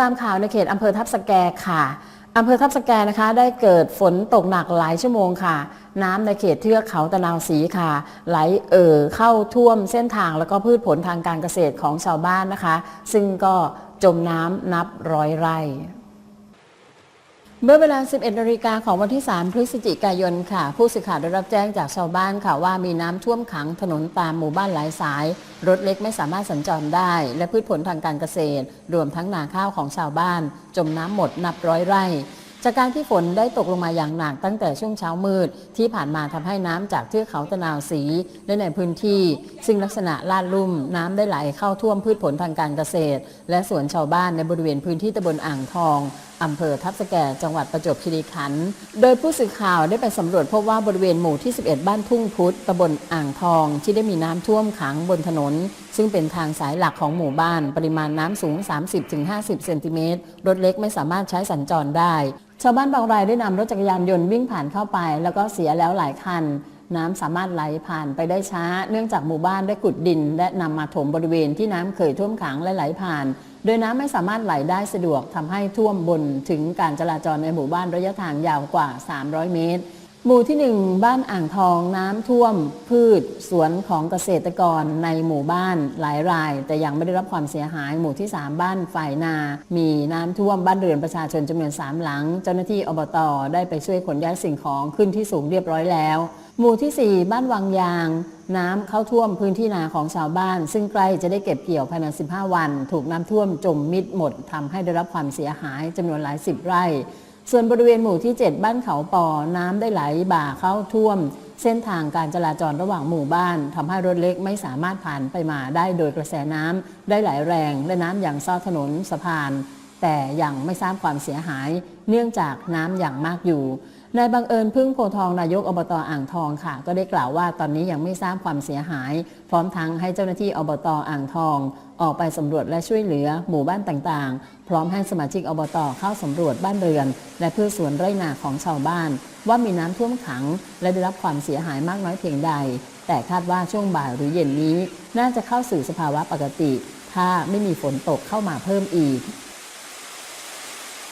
ตามข่าวในเขตอำเภอทับสแกค่ะอำเภอทับสแกนะคะได้เกิดฝนตกหนักหลายชั่วโมงค่ะ น้ำในเขตเทือกเขาตะนาวศรีค่ะ ไหลเอ่อเข้าท่วมเส้นทางแล้วก็พืชผลทางการเกษตรของชาวบ้านนะคะ ซึ่งก็จมน้ำนับร้อยไร่ เมื่อเวลา 11นาฬิกาของวันที่ 3 พฤศจิกายนค่ะ ผู้สื่อข่าวได้รับแจ้งจากชาวบ้านค่ะว่ามีน้ำท่วมขังถนนตามหมู่บ้านหลายสาย รถเล็กไม่สามารถสัญจรได้ และพืชผลทางการเกษตร รวมทั้งนาข้าวของชาวบ้าน จมน้ำหมดนับร้อยไร่ จากการที่ฝนได้ตกลงมาอย่างหนักตั้งแต่ช่วงเช้ามืด ที่ผ่านมาทำให้น้ำจากเทือกเขาตะนาวศรีและในพื้นที่ ซึ่งลักษณะลาดลุ่มน้ำได้ไหลเข้าท่วมพืชผลทางการเกษตร และสวนชาวบ้านในบริเวณพื้นที่ตำบลอ่างทอง อำเภอทับสแกจังหวัดประจวบคีรีขันธ์โดยผู้สื่อข่าวได้ไปสำรวจพบว่าบริเวณหมู่ที่ 11 บ้านทุ่งพุทธตำบลอ่างทอง ที่ได้มีน้ำท่วมขังบนถนน ซึ่งเป็นทางสายหลักของหมู่บ้าน ปริมาณน้ำสูง 30-50 เซนติเมตรรถเล็กไม่สามารถใช้สัญจรได้ ชาวบ้านบางรายได้นำรถจักรยานยนต์วิ่งผ่านเข้าไป แล้วก็เสียแล้วหลายคันน้ำสามารถไหลผ่านไปได้ช้า เนื่องจากหมู่บ้านได้ขุดดิน และนำมาถมบริเวณที่น้ำเคยท่วมขังและไหลผ่าน โดยน้ำไม่สามารถไหลได้สะดวกทำให้ท่วมบนถึงการจราจรในหมู่บ้านระยะทางยาวกว่า 300 เมตร หมู่ที่ 1 บ้านอ่างทองน้ำท่วม พืช สวนของเกษตรกรในหมู่บ้านหลายราย แต่ยังไม่ได้รับความเสียหาย หมู่ที่ 3 บ้านฝ่ายนา มีน้ำท่วมบ้านเรือนประชาชนจำนวน3หลัง เจ้าหน้าที่อบตได้ไปช่วยขนย้ายสิ่งของขึ้นที่สูงเรียบร้อยแล้ว หมู่ที่ 4 บ้านวังยาง น้ำเข้าท่วมพื้นที่นาของชาวบ้าน ซึ่งใกล้จะได้เก็บเกี่ยวภายใน 15 วัน ถูกน้ำท่วมจมมิดหมดทำให้ได้รับความเสียหายจำนวนหลายสิบไร่ ส่วนบริเวณหมู่ที่ 7 บ้านเขาปอ น้ำได้ไหลบ่าเข้าท่วม เส้นทางการจราจรระหว่างหมู่บ้านทำให้รถเล็กไม่สามารถผ่านไปมาได้โดยกระแสน้ำได้ไหลแรง และน้ำอย่างซ่อถนนสะพาน แต่ยังไม่ทราบความเสียหายเนื่องจากน้ำอย่างมากอยู่นายบังเอิญพึ่งโพทองนายกอบตอ่างทองค่ะ ก็ได้กล่าวว่าตอนนี้ยังไม่ทราบความเสียหาย พร้อมทั้งให้เจ้าหน้าที่อบตอ่างทอง ออกไปสำรวจและช่วยเหลือหมู่บ้านต่างๆ พร้อมให้สมาชิกอบตเข้าสำรวจบ้านเรือน และพืชสวนไร่นาของชาวบ้าน ว่ามีน้ำท่วมขัง และได้รับความเสียหายมากน้อยเพียงใด แต่คาดว่าช่วงบ่ายหรือเย็นนี้ น่าจะเข้าสู่สภาวะปกติ ถ้าไม่มีฝนตกเข้ามาเพิ่มอีก